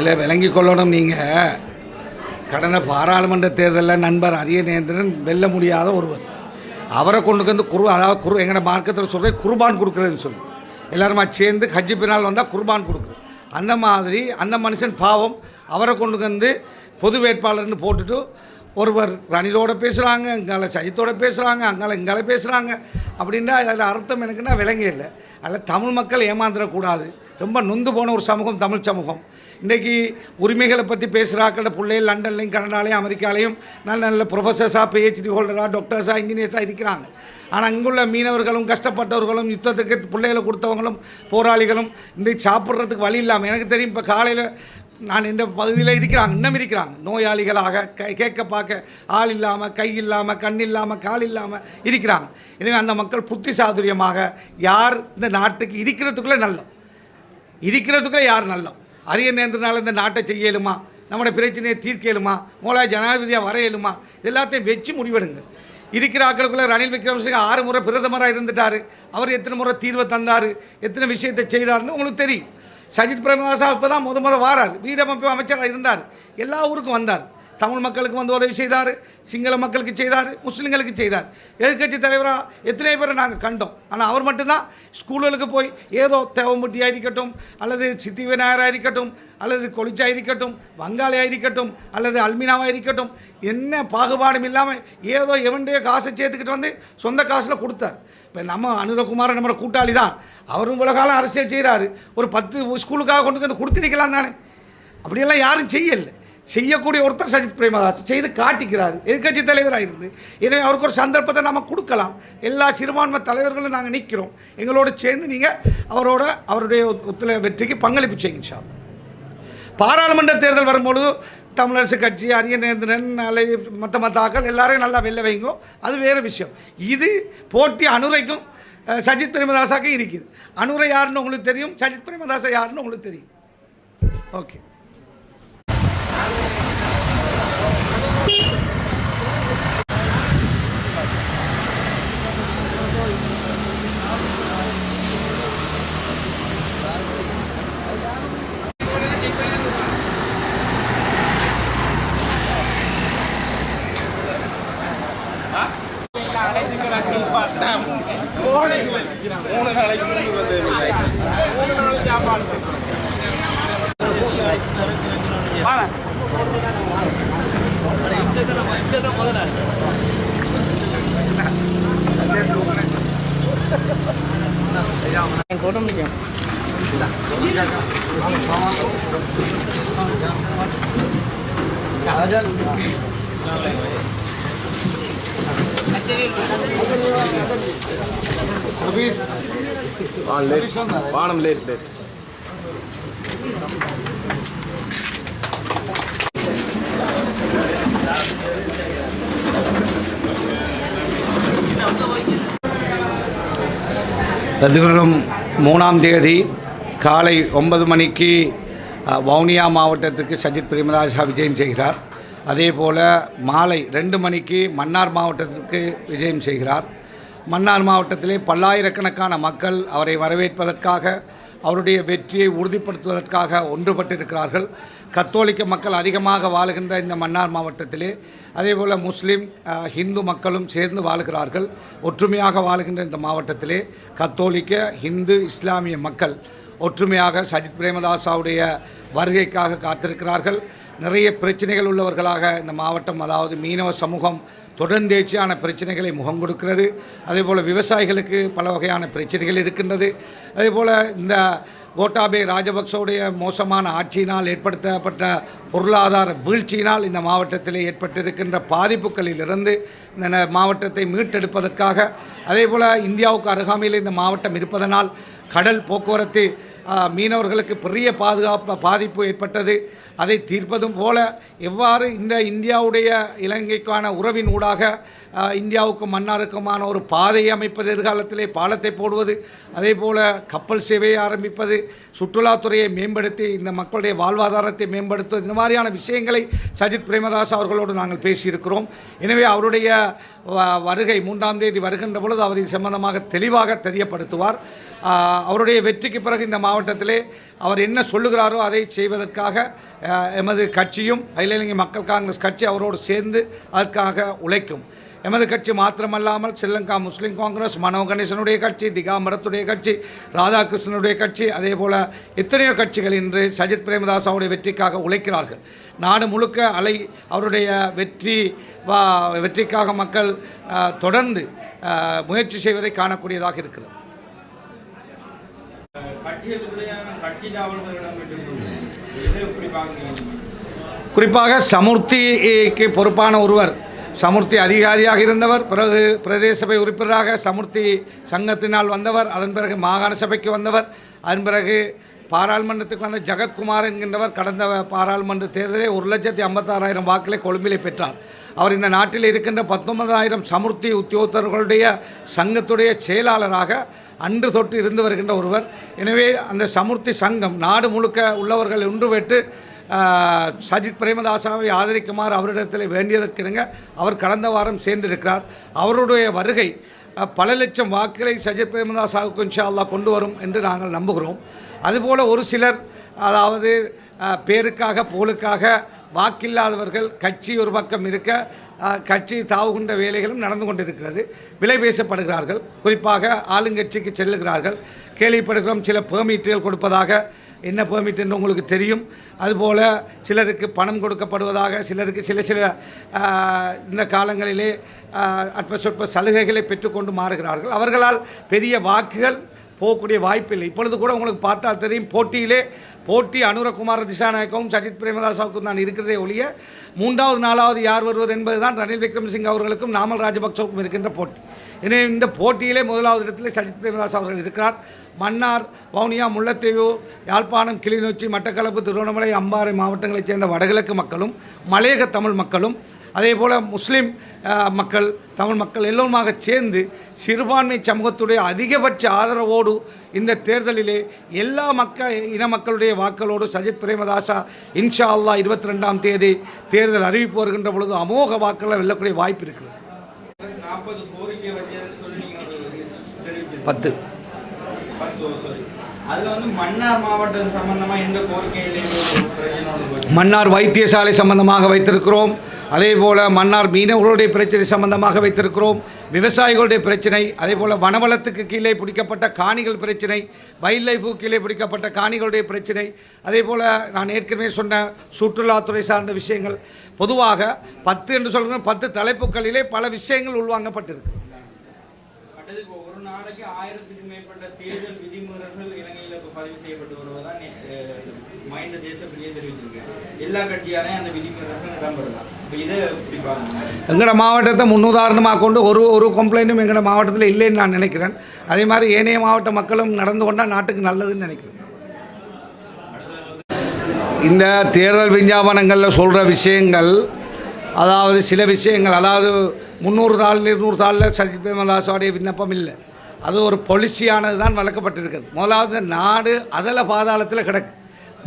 இதில் விளங்கி கொள்ளணும் நீங்கள் கடந்த பாராளுமன்ற தேர்தலில் நண்பர் அரியநேந்திரன் வெல்ல முடியாத ஒருவர். அவரை கொண்டு வந்து குரு அதாவது குரு எங்களோட மார்க்கத்தில் சொல்கிற குர்பான் கொடுக்குறதுன்னு சொல்லி. எல்லாருமா சேர்ந்து ஹஜ்ஜி பின்னால் வந்தால் குர்பான் கொடுக்குறது அந்த மாதிரி அந்த மனுஷன் பாவம் அவரை கொண்டு வந்து பொது வேட்பாளர்னு போட்டுட்டு ஒருவர் ரணிலோட பேசுகிறாங்க இங்கால சஜித்தோட பேசுகிறாங்க அங்கால இங்கால பேசுகிறாங்க அப்படின்னா அதில் அர்த்தம் எனக்குன்னா விளங்க இல்லை. அதில் தமிழ் மக்கள் ஏமாந்துடக்கூடாது. ரொம்ப நொந்து போன ஒரு சமூகம் தமிழ் சமூகம். இன்றைக்கி உரிமைகளை பற்றி பேசுகிறாக்கள பிள்ளைகள் லண்டன்லையும் கனடாலையும் அமெரிக்காலையும் நல்ல நல்ல ப்ரொஃபஸர்ஸாக பிஹெச்டி ஹோல்டராக டாக்டர்ஸாக இன்ஜினியர்ஸாக இருக்கிறாங்க. ஆனால் இங்குள்ள மீனவர்களும் கஷ்டப்பட்டவர்களும் யுத்தத்துக்கு பிள்ளைகளை கொடுத்தவங்களும் போராளிகளும் இன்றைக்கு சாப்பிட்றதுக்கு வழி இல்லாமல் எனக்கு தெரியும் இப்போ காலையில் நான் இந்த பகுதியில் இருக்கிறாங்க இன்னும் இருக்கிறாங்க. நோயாளிகளாக கை கேட்க பார்க்க ஆள் இல்லாமல் கை இல்லாமல் கண் இல்லாமல் கால் இல்லாமல் இருக்கிறாங்க. எனவே அந்த மக்கள் புத்தி சாதுரியமாக யார் இந்த நாட்டுக்கு இருக்கிறதுக்குள்ளே நல்லம். இருக்கிறதுக்குள்ளே யார் நல்லம்? அரிய நேர்ந்தனால இந்த நாட்டை செய்யலுமா நம்மளோட பிரச்சனையை தீர்க்கலுமா மூலா ஜனாதிபதியாக வரையலுமா எல்லாத்தையும் வச்சு முடிவெடுங்க. இருக்கிற ஆட்களுக்குள்ள ரணில் விக்ரமசிங்க ஆறு முறை பிரதமராக இருந்துட்டார். அவர் எத்தனை முறை தீர்வை தந்தார்? எத்தனை விஷயத்தை செய்தார்னு உங்களுக்கு தெரியும். சஜித் பிரேமதாசா இப்போ தான் முத முத வாரார். வீடமைப்பு அமைச்சராக இருந்தார். எல்லா ஊருக்கும் வந்தார். தமிழ் மக்களுக்கு வந்து உதவி செய்தார் சிங்கள மக்களுக்கு செய்தார் முஸ்லீம்களுக்கு செய்தார். எதிர்கட்சி தலைவராக எத்தனை பேரை நாங்கள் கண்டோம். ஆனால் அவர் மட்டும்தான் ஸ்கூல்களுக்கு போய் ஏதோ தேவம்பட்டியாக இருக்கட்டும் அல்லது சித்தி விநாயகராக இருக்கட்டும் அல்லது கொளிச்சாக இருக்கட்டும் வங்காளியாக இருக்கட்டும் அல்லது அல்மினாவாக இருக்கட்டும் என்ன பாகுபாடும் இல்லாமல் ஏதோ எவன்டைய காசை சேர்த்துக்கிட்டு வந்து சொந்த காசில் கொடுத்தார். இப்போ நம்ம அனுரகுமார் நம்மளோட கூட்டாளி தான். அவரும் உலகாலம் அரசியல் செய்கிறாரு ஒரு பத்து ஸ்கூலுக்காக கொண்டு வந்து கொடுத்துருக்கலாம் தானே. அப்படியெல்லாம் யாரும் செய்யலை. செய்யக்கூடிய ஒருத்தர் சஜித் பிரேமதாஸ் செய்து காட்டிக்கிறார். எதிர்க்கட்சி தலைவராக இருந்து எனவே அவருக்கு ஒரு சந்தர்ப்பத்தை நம்ம கொடுக்கலாம். எல்லா சிறுபான்மை தலைவர்களும் நாங்கள் நிற்கிறோம் எங்களோடு சேர்ந்து நீங்கள் அவரோட அவருடைய ஒத்துழை வெற்றிக்கு பங்களிப்பு செய்யுங்க பாராளுமன்ற தேர்தல் வரும்பொழுது தமிழரசு கட்சி அரியநேந்திரன் அலை மற்ற மற்ற ஆக்கள் எல்லாரையும் நல்லா வெளில வைங்கோ. அது வேறு விஷயம். இது போட்டி அனுரைக்கும் சஜித் பிரேமதாசாக்கும் இருக்குது. அனுரை யாருன்னு உங்களுக்கு தெரியும்? சஜித் பிரேமதாசா யாருன்னு உங்களுக்கு தெரியும்? ஓகே. ஃபோட்டோ முடிச்சேன் வானம் லேட் லேட் எதிர்வரும் மூணாம் தேதி காலை ஒன்பது மணிக்கு வவுனியா மாவட்டத்துக்கு சஜித் பிரேமதாசா விஜயம் செய்கிறார். அதே போல் மாலை ரெண்டு மணிக்கு மன்னார் மாவட்டத்திற்கு விஜயம் செய்கிறார். மன்னார் மாவட்டத்திலே பல்லாயிரக்கணக்கான மக்கள் அவரை வரவேற்பதற்காக அவருடைய வெற்றியை உறுதிப்படுத்துவதற்காக ஒன்றுபட்டிருக்கிறார்கள். கத்தோலிக்க மக்கள் அதிகமாக வாழுகின்ற இந்த மன்னார் மாவட்டத்திலே அதேபோல் முஸ்லீம் ஹிந்து மக்களும் சேர்ந்து வாழுகிறார்கள். ஒற்றுமையாக வாழுகின்ற இந்த மாவட்டத்திலே கத்தோலிக்க ஹிந்து இஸ்லாமிய மக்கள் ஒற்றுமையாக சஜித் பிரேமதாசாவுடைய வருகைக்காக காத்திருக்கிறார்கள். நிறைய பிரச்சனைகள் உள்ளவர்களாக இந்த மாவட்டம் அதாவது மீனவ சமூகம் தொடர்ந்தேர்ச்சியான பிரச்சனைகளை முகம் கொடுக்கிறது. அதேபோல் விவசாயிகளுக்கு பல வகையான பிரச்சனைகள் இருக்கின்றது. அதே போல் இந்த கோட்டாபே ராஜபக்சவுடைய மோசமான ஆட்சியினால் ஏற்படுத்தப்பட்ட பொருளாதார வீழ்ச்சியினால் இந்த மாவட்டத்தில் ஏற்பட்டிருக்கின்ற பாதிப்புகளிலிருந்து இந்த ந- மாவட்டத்தை மீட்டெடுப்பதற்காக அதே போல் இந்தியாவுக்கு அருகாமையில் இந்த மாவட்டம் இருப்பதனால் கடல் போக்குவரத்து மீனவர்களுக்கு பெரிய பாதுகாப்பு பாதிப்பு ஏற்பட்டது. அதை தீர்ப்பதும் போல எவ்வாறு இந்த இந்தியாவுடைய இலங்கைக்கான உறவின் ஊடாக ஆ, இந்தியாவுக்கும் மன்னாருக்குமான ஒரு பாதையை அமைப்பது எதிர்காலத்திலே பாலத்தை போடுவது அதே போல் கப்பல் சேவையை ஆரம்பிப்பது சுற்றுலாத்துறையை மேம்படுத்தி இந்த மக்களுடைய வாழ்வாதாரத்தை மேம்படுத்துவது இந்த மாதிரியான விஷயங்களை சஜித் பிரேமதாஸ் அவர்களோடு நாங்கள் பேசியிருக்கிறோம். எனவே அவருடைய வருகை மூன்றாம் தேதி வருகின்ற பொழுது அவர் இது சம்பந்தமாக தெளிவாக தெரியப்படுத்துவார். அவருடைய வெற்றிக்கு பிறகு இந்த மாவட்டத்திலே அவர் என்ன சொல்லுகிறாரோ அதை செய்வதற்காக எமது கட்சியும் அகில இலங்கை மக்கள் காங்கிரஸ் கட்சி அவரோடு சேர்ந்து அதற்காக உழைக்கும். எமது கட்சி மாத்திரமல்லாமல் ஸ்ரீலங்கா முஸ்லீம் காங்கிரஸ் மனோ கணேசனுடைய கட்சி திகாம்பரத்துடைய கட்சி ராதாகிருஷ்ணனுடைய கட்சி அதே போல் எத்தனையோ கட்சிகள் இன்று சஜித் பிரேமதாஸ் அவருடைய வெற்றிக்காக உழைக்கிறார்கள். நாடு முழுக்க அலை அவருடைய வெற்றி வா வெற்றிக்காக மக்கள் தொடர்ந்து முயற்சி செய்வதை காணக்கூடியதாக இருக்கிறது. குறிப்பாக சமுர்த்திக்கு பொறுப்பான ஒருவர் சமுர்த்தி அதிகாரியாக இருந்தவர் பிறகு பிரதேச சபை உறுப்பினராக சமுர்த்தி சங்கத்தினால் வந்தவர் அதன் பிறகு மாகாண சபைக்கு வந்தவர் அதன் பிறகு பாராளுமன்றத்துக்கு வந்த ஜெகத்குமார் என்கின்றவர் கடந்த பாராளுமன்ற தேர்தலில் ஒரு லட்சத்தி ஐம்பத்தாறாயிரம் வாக்களை கொழும்பிலே பெற்றார். அவர் இந்த நாட்டில் இருக்கின்ற பத்தொன்பதாயிரம் சமுர்த்தி உத்தியோகத்தர்களுடைய சங்கத்துடைய செயலாளராக அன்று தொட்டு இருந்து வருகின்ற ஒருவர். எனவே அந்த சமுர்த்தி சங்கம் நாடு முழுக்க உள்ளவர்கள் ஒன்று பெற்று சஜித் பிரேமதாசாவை ஆதரிக்குமாறு அவரிடத்தில் வேண்டியதற்கிணங்க அவர் கடந்த வாரம் சேர்ந்திருக்கிறார். அவருடைய வருகை பல லட்சம் வாக்குகளை சஜித் பிரேமதாசாவுக்கு இன்ஷா கொண்டு வரும் என்று நாங்கள் நம்புகிறோம். அதுபோல் ஒரு சிலர் அதாவது பேருக்காக போலுக்காக வாக்கில்லாதவர்கள் கட்சி ஒரு பக்கம் இருக்க கட்சி தாவுகின்ற வேலைகளும் நடந்து கொண்டிருக்கிறது. விலை பேசப்படுகிறார்கள். குறிப்பாக ஆளுங்கட்சிக்கு செல்லுகிறார்கள். கேள்விப்படுகிறோம் சில பெர்மிட்டுகள் கொடுப்பதாக என்ன பெர்மிட் என்று உங்களுக்கு தெரியும். அதுபோல் சிலருக்கு பணம் கொடுக்கப்படுவதாக சிலருக்கு சில சில இந்த காலங்களிலே அற்ப சொற்ப சலுகைகளை பெற்றுக்கொண்டு மாறுகிறார்கள். அவர்களால் பெரிய வாக்குகள் போகக்கூடிய வாய்ப்பில்லை. இப்பொழுது கூட உங்களுக்கு பார்த்தால் தெரியும் போட்டியிலே போட்டி அனுரகுமார திசாநாயக்கவும் சஜித் பிரேமதாசாவுக்கும் தான் இருக்கிறதே ஒழிய மூன்றாவது நாலாவது யார் வருவது என்பதுதான் ரணில் விக்ரமசிங் அவர்களுக்கும் நாமல் ராஜபக்சவுக்கும் இருக்கின்ற போட்டி. எனவே இந்த போட்டியிலே முதலாவது இடத்திலே சஜித் பிரேமதாஸ் அவர்கள் இருக்கிறார். மன்னார் வவுனியா முல்லைத்தீவு யாழ்ப்பாணம் கிளிநொச்சி மட்டக்களப்பு திருவண்ணாமலை அம்பாறை மாவட்டங்களைச் சேர்ந்த வடகிழக்கு மக்களும் மலையக தமிழ் மக்களும் அதே போல் முஸ்லீம் மக்கள் தமிழ் மக்கள் எல்லோருமாக சேர்ந்து சிறுபான்மை சமூகத்துடைய அதிகபட்ச ஆதரவோடு இந்த தேர்தலிலே எல்லா மக்கள் இன மக்களுடைய வாக்களோடு சஜித் பிரேமதாசா இன்ஷா அல்லாஹ் இருபத்தி ரெண்டாம் தேதி தேர்தல் அறிவிப்பு வருகின்ற பொழுது அமோக வாக்களை வெல்லக்கூடிய வாய்ப்பு இருக்கிறது. பத்து. மன்னார் மன்னார் வைத்தியசாலை சம்பந்தமாக வைத்திருக்கிறோம். அதே போல் மன்னார் மீனவர்களுடைய பிரச்சனை சம்பந்தமாக வைத்திருக்கிறோம் விவசாயிகளுடைய பிரச்சனை அதே போல் வனவளத்துக்கு கீழே பிடிக்கப்பட்ட காணிகள் பிரச்சனை வைல்ட் லைஃபுக்கு கீழே பிடிக்கப்பட்ட காணிகளுடைய பிரச்சனை அதே போல் நான் ஏற்கனவே சொன்ன சுற்றுலாத்துறை சார்ந்த விஷயங்கள். பொதுவாக பத்து என்று சொல்கிறோம் பத்து தலைப்புகளிலே பல விஷயங்கள் உள்வாங்கப்பட்டிருக்கு. ஒரு நாளைக்கு மேற்பட்ட தேர்தல் விதிமுறைகள் இலங்கையில் பதிவு செய்யப்பட்டு எல்லா கட்சியாலையும் அந்த விதிமுறைகள் இடம்பெறலாம். எங்களோட மாவட்டத்தை முன்னுதாரணமாக கொண்டு ஒரு ஒரு கம்ப்ளைண்ட்டும் எங்களோட மாவட்டத்தில் இல்லைன்னு நான் நினைக்கிறேன். அதே மாதிரி ஏனைய மாவட்ட மக்களும் நடந்து கொண்டால் நாட்டுக்கு நல்லதுன்னு நினைக்கிறேன். இந்த தேர்தல் விஞ்ஞாபனங்களில் சொல்கிற விஷயங்கள் அதாவது சில விஷயங்கள் அதாவது முந்நூறு தாள் இருநூறு தாளில் சஜித் பிரேமதாசோடைய விண்ணப்பம் இல்லை. அது ஒரு பொலிசியானது தான் வளர்க்கப்பட்டிருக்குது. முதலாவது நாடு அதல பாதாளத்தில் கிடக்கு.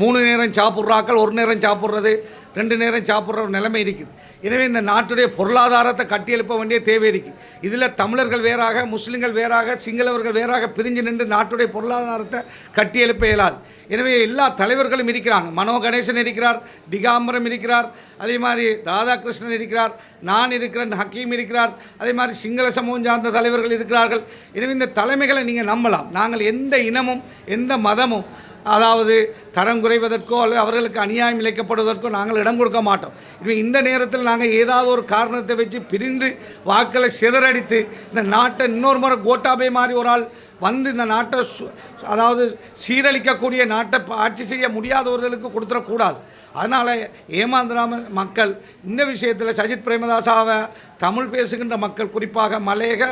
மூணு நேரம் சாப்பிட்றாக்கள் ஒரு நேரம் சாப்பிட்றது ரெண்டு நேரம் சாப்பிட்ற ஒரு நிலைமை இருக்குது. எனவே இந்த நாட்டுடைய பொருளாதாரத்தை கட்டியெழுப்ப வேண்டிய தேவை இருக்குது இதில் தமிழர்கள் வேறாக முஸ்லீம்கள் வேறாக சிங்களவர்கள் வேறாக பிரிஞ்சு நின்று நாட்டுடைய பொருளாதாரத்தை கட்டியெழுப்ப இயலாது. எனவே எல்லா தலைவர்களும் இருக்கிறாங்க. மனோ கணேசன் இருக்கிறார் திகாம்பரம் இருக்கிறார் அதே மாதிரி ராதாகிருஷ்ணன் இருக்கிறார் நான் இருக்கிறேன் ஹக்கீம் இருக்கிறார் அதே மாதிரி சிங்கள சமூகம் சார்ந்த தலைவர்கள் இருக்கிறார்கள். எனவே இந்த தலைமைகளை நீங்கள் நம்பலாம். நாங்கள் எந்த இனமும் எந்த மதமும் அதாவது தரம் குறைவதற்கோ அல்லது அவர்களுக்கு அநியாயம் இழைக்கப்படுவதற்கோ நாங்கள் இடம் கொடுக்க மாட்டோம். இப்போ இந்த நேரத்தில் நாங்கள் ஏதாவது ஒரு காரணத்தை வச்சு பிரிந்து வாக்களை சிதறடித்து இந்த நாட்டை இன்னொரு முறை கோட்டாபே மாதிரி ஒரு ஆள் வந்து இந்த நாட்டை சு- அதாவது சீரழிக்கக்கூடிய நாட்டை ஆட்சி செய்ய முடியாதவர்களுக்கு கொடுத்துடக்கூடாது. அதனால் ஏமாந்திராம மக்கள் இந்த விஷயத்தில் சஜித் பிரேமதாசாவை தமிழ் பேசுகின்ற மக்கள் குறிப்பாக மலையக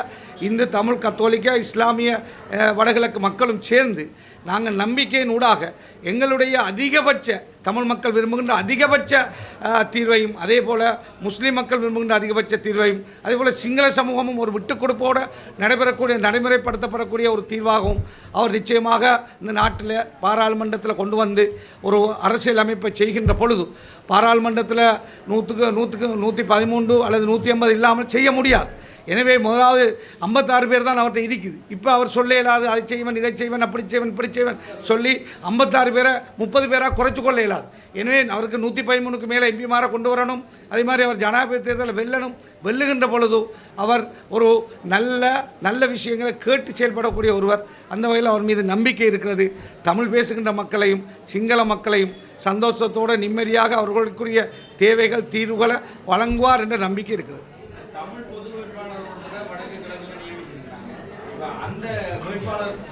இந்து தமிழ் கத்தோலிக்க இஸ்லாமிய வடகிழக்கு மக்களும் சேர்ந்து நாங்கள் நம்பிக்கையின் ஊடாக எங்களுடைய அதிகபட்ச தமிழ் மக்கள் விரும்புகின்ற அதிகபட்ச தீர்வையும் அதே போல் முஸ்லீம் மக்கள் விரும்புகின்ற அதிகபட்ச தீர்வையும் அதே போல் சிங்கள சமூகமும் ஒரு விட்டுக் கொடுப்போடு நடைபெறக்கூடிய நடைமுறைப்படுத்தப்படக்கூடிய ஒரு தீர்வாகவும் அவர் நிச்சயமாக இந்த நாட்டில் பாராளுமன்றத்தில் கொண்டு வந்து ஒரு அரசியல் அமைப்பை செய்கின்ற பொழுது பாராளுமன்றத்தில் நூற்றுக்கு நூற்றுக்கு நூற்றி பதிமூன்று அல்லது நூற்றி ஐம்பது இல்லாமல் செய்ய முடியாது. எனவே முதலாவது ஐம்பத்தாறு பேர் தான் அவர்கிட்ட இருக்குது. இப்போ அவர் சொல்ல இயலாது அதை செய்வன் இதை செய்வன் அப்படி செய்வன் இப்படி செய்வன் சொல்லி ஐம்பத்தாறு பேரை முப்பது பேராக குறைச்சு கொள்ள இயலாது. எனவே அவருக்கு நூற்றி பதிமூணுக்கு மேலே எம்பிமாரை கொண்டு வரணும். அதே மாதிரி அவர் ஜனாதிபதி தேர்தலில் வெல்லணும். வெல்லுகின்ற பொழுது அவர் ஒரு நல்ல நல்ல விஷயங்களை கேட்டு செயல்படக்கூடிய ஒருவர். அந்த வகையில் அவர் மீது நம்பிக்கை இருக்கிறது. தமிழ் பேசுகின்ற மக்களையும் சிங்கள மக்களையும் சந்தோஷத்தோடு நிம்மதியாக அவர்களுக்குரிய தேவைகள் தீர்வுகளை வழங்குவார் என்ற நம்பிக்கை இருக்கிறது. வேட்பாளர் ஒருத்தரை வடக்கு கிழக்குல நியமிச்சிருக்காங்க இப்ப அந்த வேட்பாளர் சம்பந்தமா உங்களுக்கு